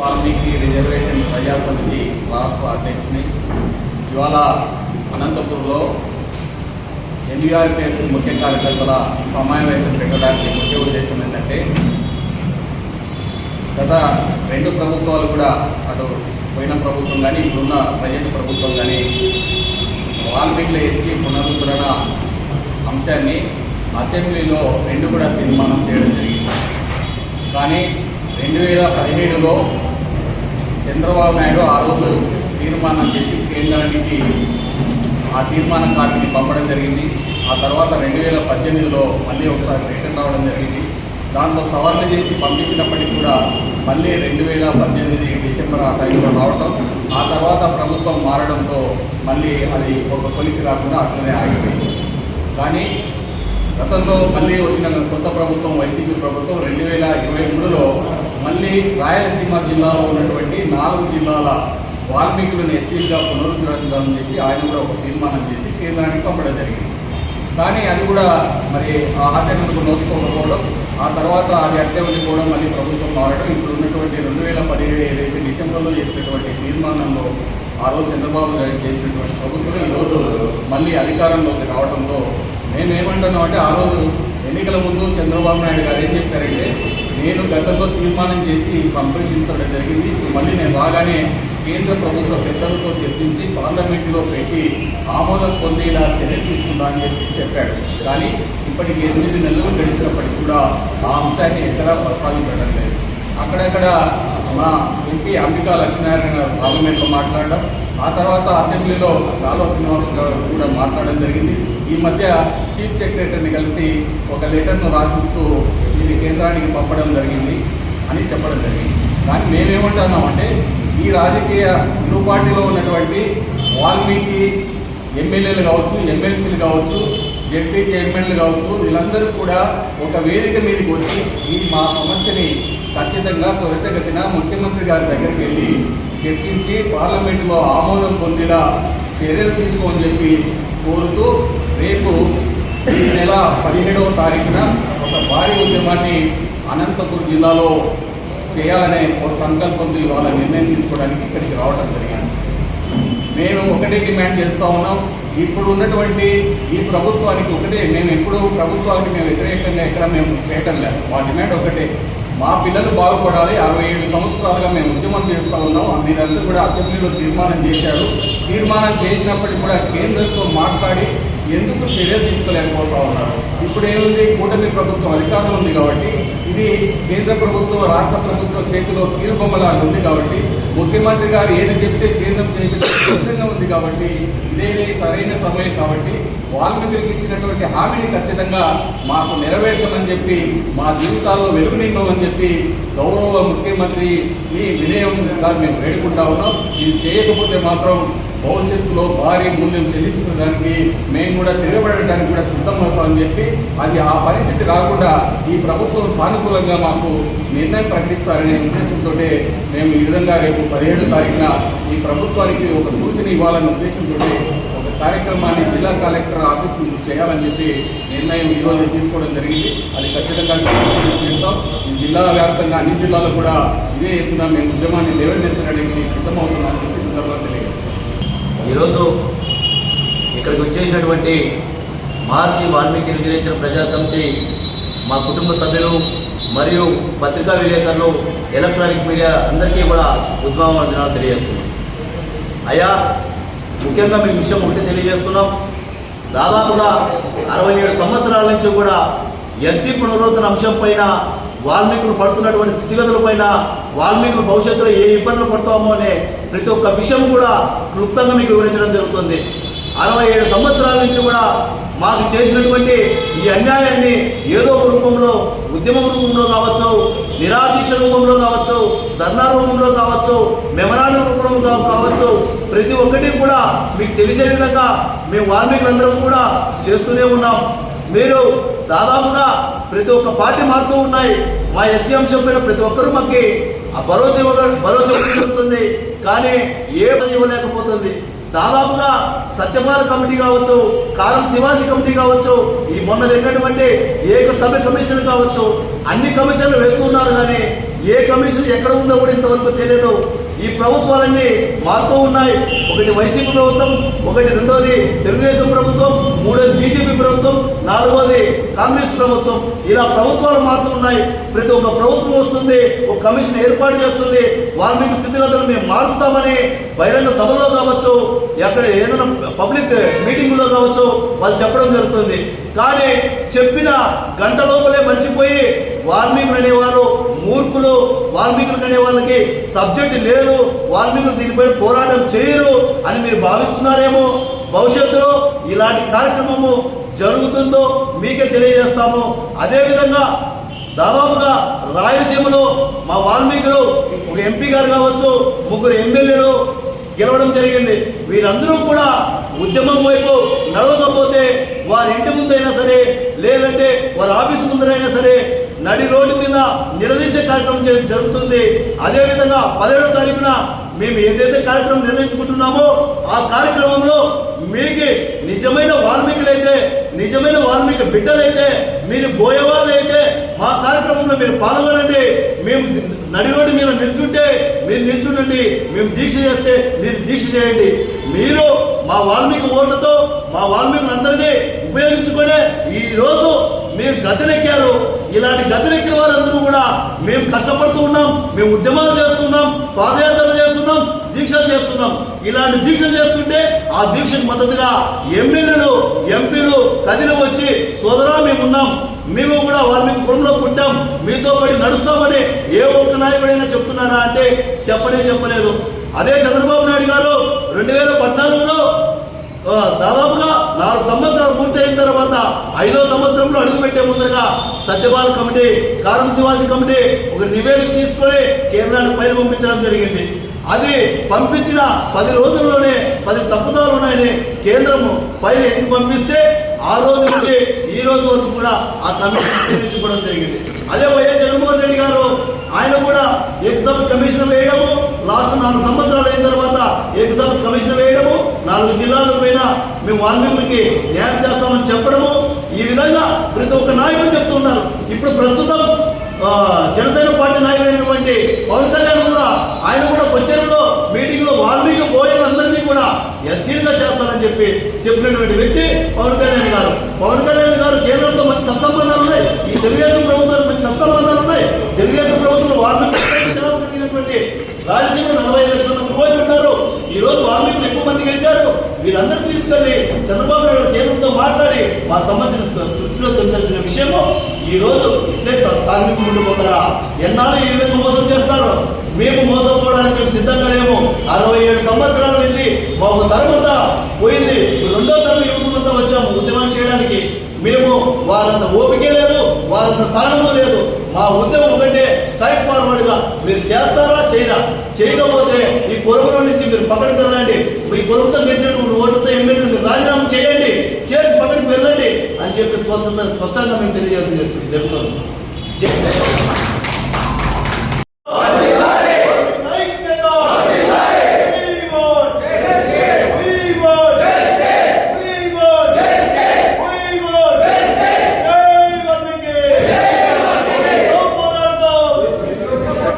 Valmiki reservation ప్రజా సమితి రాష్ట్ర అధ్యక్షుని. ఇవాళ అనంతపూర్లో ఎన్వీఆర్పిఎస్ ముఖ్య కార్యకర్తల సమావేశం పెట్టడానికి ముఖ్య ఉద్దేశం ఏంటంటే గత రెండు ప్రభుత్వాలు కూడా అటు పోయిన ప్రభుత్వం కానీ ఇప్పుడున్న ప్రజెంట్ ప్రభుత్వం కానీ వాల్మీకుల ఎస్టీ పునరుద్ధరణ అంశాన్ని అసెంబ్లీలో రెండు కూడా తీర్మానం చేయడం జరిగింది. కానీ రెండు వేల పదిహేడులో చంద్రబాబు నాయుడు ఆ రోజు తీర్మానం చేసి కేంద్రానికి ఆ తీర్మాన కాపీని పంపడం జరిగింది. ఆ తర్వాత రెండు వేల పద్దెనిమిదిలో మళ్ళీ ఒకసారి రిటర్న్ రావడం జరిగింది. దాంట్లో సవరణ చేసి పంపించినప్పటికీ కూడా మళ్ళీ రెండు వేల పద్దెనిమిది డిసెంబర్ ఆ టైంలో రావడం ఆ తర్వాత ప్రభుత్వం మారడంతో మళ్ళీ అది ఒక కొలికి రాకుండా అట్లనే ఆగిపోయింది. కానీ గతంలో మళ్ళీ వచ్చిన కొత్త ప్రభుత్వం వైసీపీ ప్రభుత్వం రెండు వేల ఇరవై మూడులో మళ్ళీ రాయలసీమ జిల్లాలో ఉన్నటువంటి నాలుగు జిల్లాల వాల్మీకులను ఎస్టీలుగా పునరుద్ధరించాలని చెప్పి ఆయన కూడా ఒక తీర్మానం చేసి కేంద్రానికి పంపడం జరిగింది. కానీ అది కూడా మరి ఆ ఆచరణకు నోచుకోకపోవడం ఆ తర్వాత అది అట్టే ఉండిపోవడం మళ్ళీ ప్రభుత్వం మారడం ఇప్పుడు ఉన్నటువంటి రెండు వేల పదిహేడు ఏదైతే డిసెంబర్లో చేసినటువంటి తీర్మానంలో ఆ రోజు చంద్రబాబు నాయుడు చేసినటువంటి ప్రభుత్వం ఈరోజు మళ్ళీ అధికారంలోకి రావడంతో మేము అంటే ఆ రోజు ఎన్నికల ముందు చంద్రబాబు నాయుడు గారు ఏం చెప్పారంటే నేను గతంలో తీర్మానం చేసి పంపించడం జరిగింది. మళ్ళీ నేను రాగానే కేంద్ర ప్రభుత్వ పెద్దలతో చర్చించి పార్లమెంటులో పెట్టి ఆమోదం పొందేలా చర్యలు తీసుకుందా అని చెప్పి చెప్పాడు. కానీ ఇప్పటికి ఎనిమిది నెలలు గడిచినప్పటికీ కూడా ఆ అంశాన్ని ఎక్కడా ప్రస్తావించడం లేదు. అక్కడక్కడ మా ఎంపీ అంబికా లక్ష్మీనారాయణ గారు పార్లమెంట్లో మాట్లాడడం ఆ తర్వాత అసెంబ్లీలో కాలువ శ్రీనివాస్ గారు కూడా మాట్లాడడం జరిగింది. ఈ మధ్య చీఫ్ సెక్రటరీని కలిసి ఒక లెటర్ను రాసిస్తూ ఇది కేంద్రానికి పంపడం జరిగింది అని చెప్పడం జరిగింది. కానీ మేమేమంటున్నామంటే ఈ రాజకీయ ఇరు పార్టీలో ఉన్నటువంటి వాల్మీకి ఎమ్మెల్యేలు కావచ్చు ఎమ్మెల్సీలు కావచ్చు జెడ్పీ చైర్మన్లు కావచ్చు వీళ్ళందరూ కూడా ఒక వేదిక మీదకి వచ్చి ఈ మా సమస్యని ఖచ్చితంగా త్వరితగతిన ముఖ్యమంత్రి గారి దగ్గరికి వెళ్ళి చర్చించి పార్లమెంటులో ఆమోదం పొందేలా చర్యలు తీసుకోమని చెప్పి కోరుతూ రేపు ఈ నెల పదిహేడవ తారీఖున ఒక భారీ ఉద్యమాన్ని అనంతపురం జిల్లాలో చేయాలనే ఒక సంకల్పంతో ఇవాళ నిర్ణయం తీసుకోవడానికి ఇక్కడికి రావడం జరిగింది. మేము ఒకటే డిమాండ్ చేస్తూ ఉన్నాం. ఇప్పుడు ఉన్నటువంటి ఈ ప్రభుత్వానికి ఒకటే మేము ఎప్పుడు ప్రభుత్వానికి మేము వ్యతిరేకంగా ఎక్కడ మేము చేయటం లేదు. మా డిమాండ్ ఒకటే. మా పిల్లలు బాగుపడాలి. అరవై ఏడు సంవత్సరాలుగా మేము ఉద్యమం చేస్తూ ఉన్నాం. మీరందరూ కూడా అసెంబ్లీలో తీర్మానం చేశారు. తీర్మానం చేసినప్పటికీ కూడా కేంద్రంతో మాట్లాడి ఎందుకు చర్య తీసుకోలేకపోతా ఉన్నారు. ఇప్పుడు ఏముంది కూటమి ప్రభుత్వం అధికారంలో ఉంది కాబట్టి ఇది కేంద్ర ప్రభుత్వం రాష్ట్ర ప్రభుత్వం చేతిలో తీర్బొమ్మలా ఉంది కాబట్టి ముఖ్యమంత్రి గారు ఏది చెప్తే కేంద్రం చేసేది సిద్ధంగా ఉంది కాబట్టి ఇదే సరైన సమయం కాబట్టి వాల్మీకి ఇచ్చినటువంటి హామీని ఖచ్చితంగా మాకు నెరవేర్చమని చెప్పి మా జీవితాల్లో వెలుగు నింపమని చెప్పి గౌరవ ముఖ్యమంత్రి ముఖ్యమంత్రిని వినయంగా మేము వేడుకుంటా ఉన్నాం. ఇది చేయకపోతే మాత్రం భవిష్యత్తులో భారీ మూల్యం చెల్లించుకోవడానికి మేము కూడా తిరగబడడానికి కూడా సిద్ధమవుతామని చెప్పి అది ఆ పరిస్థితి రాకుండా ఈ ప్రభుత్వం సానుకూలంగా మాకు నిర్ణయం ప్రకటిస్తారనే ఉద్దేశంతో మేము ఈ విధంగా రేపు పదిహేడు తారీఖున ఈ ప్రభుత్వానికి ఒక సూచన ఇవ్వాలనే ఉద్దేశంతో ఒక కార్యక్రమాన్ని జిల్లా కలెక్టర్ ఆఫీస్ ముందు చేయాలని చెప్పి నిర్ణయం ఈరోజు తీసుకోవడం జరిగింది. అది ఖచ్చితంగా తీసుకెళ్తాం జిల్లా వ్యాప్తంగా అన్ని జిల్లాలో కూడా ఇదే ఎత్తున మేము ఉద్యమాన్ని లేవనెత్తడానికి సిద్ధమవుతున్నామని చెప్పి సందర్భంగా తెలియజేస్తాం ఈరోజు ఇక్కడికి వచ్చేసినటువంటి మహర్షి వాల్మీకి రిజర్వేషన్ ప్రజాసమితి మా కుటుంబ సభ్యులు మరియు పత్రికా విలేకరులు ఎలక్ట్రానిక్ మీడియా అందరికీ కూడా ఉద్యమ దినాలు తెలియజేస్తున్నాం. అయ్యా ముఖ్యంగా మీ విషయం ఒకటి తెలియజేస్తున్నాం. దాదాపుగా అరవై ఏడు సంవత్సరాల నుంచి కూడా ఎస్టీ పునరుద్ధరణ అంశం పైన వాల్మీకులు పడుతున్నటువంటి స్థితిగతులపైన వాల్మీకులు భవిష్యత్తులో ఏ ఇబ్బందులు పడతామో అనే ప్రతి ఒక్క విషయం కూడా క్లుప్తంగా మీకు వివరించడం జరుగుతుంది. అరవై ఏడు సంవత్సరాల నుంచి కూడా మాకు చేసినటువంటి ఈ అన్యాయాన్ని ఏదో ఒక రూపంలో ఉద్యమం రూపంలో కావచ్చు నిరాదీక్ష రూపంలో కావచ్చు ధర్నా రూపంలో కావచ్చు మెమరాండం రూపంలో కావచ్చు ప్రతి ఒక్కటి కూడా మీకు తెలిసే విధంగా మేము వాల్మీకులందరం కూడా చేస్తూనే ఉన్నాం. మీరు దాదాపుగా ప్రతి ఒక్క పార్టీ మారుతూ ఉన్నాయి. మా ఎస్టీ అంశం పైన ప్రతి ఒక్కరూ మాకు ఆ భరోసా ఇవ్వ భరోసా ఇవ్వగలుగుతుంది కానీ ఏ ఇవ్వలేకపోతుంది. దాదాపుగా సత్యపాల కమిటీ కావచ్చు కాలం శివాజీ కమిటీ కావచ్చు ఈ మొన్న జరిగినటువంటి ఏక సభ్య కమిషన్ కావచ్చు అన్ని కమిషన్లు వేస్తున్నారు కానీ ఏ కమిషన్ ఎక్కడ ఉందో కూడా ఇంతవరకు తెలియదు. ఈ ప్రభుత్వాలన్నీ మారుతూ ఉన్నాయి. ఒకటి వైసీపీ ప్రభుత్వం ఒకటి రెండోది తెలుగుదేశం ప్రభుత్వం మూడోది బీజేపీ ప్రభుత్వం నాలుగోది కాంగ్రెస్ ప్రభుత్వం. ఇలా ప్రభుత్వాలు మారుతూ ఉన్నాయి. ప్రతి ఒక్క ప్రభుత్వం వస్తుంది ఒక కమిషన్ ఏర్పాటు చేస్తుంది. వాల్మీకి స్థితిగతులు మేము మారుస్తామని బహిరంగ సభలో కావచ్చు ఎక్కడ ఏదైనా పబ్లిక్ మీటింగ్లో కావచ్చు వాళ్ళు చెప్పడం జరుగుతుంది. కానీ చెప్పిన గంట లోపలే మర్చిపోయి వాల్మీకులు అనేవారు మూడు వాల్మీకులు అనే వాళ్ళకి సబ్జెక్ట్ లేదు వాల్మీకులు దీనిపై పోరాటం చేయరు అని మీరు భావిస్తున్నారేమో? భవిష్యత్తులో ఇలాంటి కార్యక్రమము జరుగుతుందో మీకే తెలియజేస్తాము. అదేవిధంగా దాదాపుగా రాయలసీమలో మా వాల్మీకులు ఒక ఎంపీ గారు కావచ్చు ముగ్గురు ఎమ్మెల్యేలు గెలవడం జరిగింది. వీరందరూ కూడా ఉద్యమం వైపు నడవకపోతే వారి ఇంటి ముందైనా సరే లేదంటే వారి ఆఫీస్ ముందరైనా సరే నడి రోడ్డు మీద నిలదీసే కార్యక్రమం జరుగుతుంది. అదేవిధంగా పదిహేడో తారీఖున మేము ఏదైతే కార్యక్రమం నిర్ణయించుకుంటున్నామో ఆ కార్యక్రమంలో మీకు నిజమైన వాల్మీకులైతే నిజమైన వాల్మీకి బిడ్డలైతే మీరు బోయేవాళ్ళైతే మా కార్యక్రమంలో మీరు పాల్గొనండి. మేము నడి రోడ్డు మీద నిల్చుంటే మీరు నిల్చుండండి. మేము దీక్ష చేస్తే మీరు దీక్ష చేయండి. మీరు మా వాల్మీకి ఓట్లతో మా వాల్మీకులందరినీ ఉపయోగించుకునే ఈరోజు మీరు గద్దెనెక్కారు. ఇలాంటి గద్దెనెక్కిన వారందరూ కూడా మేము కష్టపడుతూ ఉన్నాం మేము ఉద్యమాలు చేస్తున్నాం పాదయాత్రలు దీక్షలు చేస్తున్నాం. ఇలాంటి దీక్షలు చేస్తుంటే ఆ దీక్షకు మద్దతుగా ఎమ్మెల్యేలు ఎంపీలు కదిలి వచ్చి సోదరా మేమున్నాం. మేము కూడా వాళ్ళ కులంలో పుట్టాం. మీతో పడి నడుస్తామని ఏ ఒక్క నాయకుడైనా చెప్తున్నారా అంటే చెప్పనే చెప్పలేదు. అదే చంద్రబాబు నాయుడు గారు రెండు వేల పద్నాలుగులో దాదాపుగా నాలుగు సంవత్సరాలు పూర్తయిన తర్వాత ఐదో సంవత్సరంలో అడుగుపెట్టే ముందరగా సత్యపాల కమిటీ కారం శివాజీ కమిటీ ఒక నివేదిక తీసుకొని కేంద్రానికి పైన పంపించడం జరిగింది. అది పంపించిన పది రోజుల్లోనే పది తప్పుదాలు ఉన్నాయని కేంద్రము ఫైల్ ఎన్నిక పంపిస్తే ఆ రోజు నుంచి ఈ రోజు వరకు కూడా ఆ కమిషన్ నిర్మించుకోవడం జరిగింది. అదే వైఎస్ జగన్మోహన్ రెడ్డి గారు ఆయన కూడా ఎగ్జామ్ కమిషన్ వేయడము లాస్ట్ నాలుగు సంవత్సరాలు అయిన తర్వాత ఎగ్జామ్ కమిషన్ వేయడము నాలుగు జిల్లాల పైన మేము వాల్మీకులకి న్యాయం చేస్తామని చెప్పడము ఈ విధంగా ప్రతి ఒక్క నాయకుడు చెప్తున్నారు ఇప్పుడు ప్రస్తుతం జనసేన పార్టీ నాయకుడైనటువంటి పవన్ కళ్యాణ్ కూడా ఆయన కూడా కొచ్చేరులో మీటింగ్లో వాల్మీకి అందరినీ కూడా ఎస్టీలుగా చేస్తారని చెప్పి చెప్పినటువంటి వ్యక్తి పవన్ కళ్యాణ్ గారు. పవన్ కళ్యాణ్ గారు కేంద్రంతో మంచి సత్సంబంధాలు ఉన్నాయి. ఈ తెలుగుదేశం ప్రభుత్వానికి మంచి సత్సంబంధాలు ఉన్నాయి. తెలుగుదేశం ప్రభుత్వం వాల్మీకి జనాభా రాయలసీమ నలభై ఐదు లక్షల మంది పోయి ఉంటారు ఈ రోజు వాల్మీకి ఎక్కువ మంది గెలిచారు. వీరందరూ తీసుకెళ్ళి చంద్రబాబు నాయుడు కేంద్రంతో మాట్లాడి మా సమస్యను తృప్తిలో తెచ్చాల్సిన విషయము ఈ రోజు ఇట్లే సాగుకు ముందు ఎన్నాళ్ళు ఈ విధంగా మోసం చేస్తారు? మేము మోసపోవడానికి మేము సిద్ధంగా లేము. అరవై ఏడు సంవత్సరాల నుంచి మా ఒక పోయింది. రెండో తరం యువకులంతా వచ్చాము ఉద్యమం చేయడానికి. మేము వాళ్ళంత ఓపికే లేదు వాళ్ళంత స్థానము లేదు. మా ఉద్యమం ఒకటే స్ట్రైక్ ఫార్వర్డ్గా. మీరు చేస్తారా చేయరా? చేయకపోతే ఈ పొలంలో నుంచి మీరు పక్కన కదలండి మీ పొలంతో గెలిచినటువంటి ఓటుతో ఎమ్మెల్యే మీరు రాజీనామా చేయండి చేసి పక్కనకి వెళ్ళండి అని చెప్పి స్పష్టంగా స్పష్టంగా మేము తెలియజేయడం జరుగుతుంది. జై-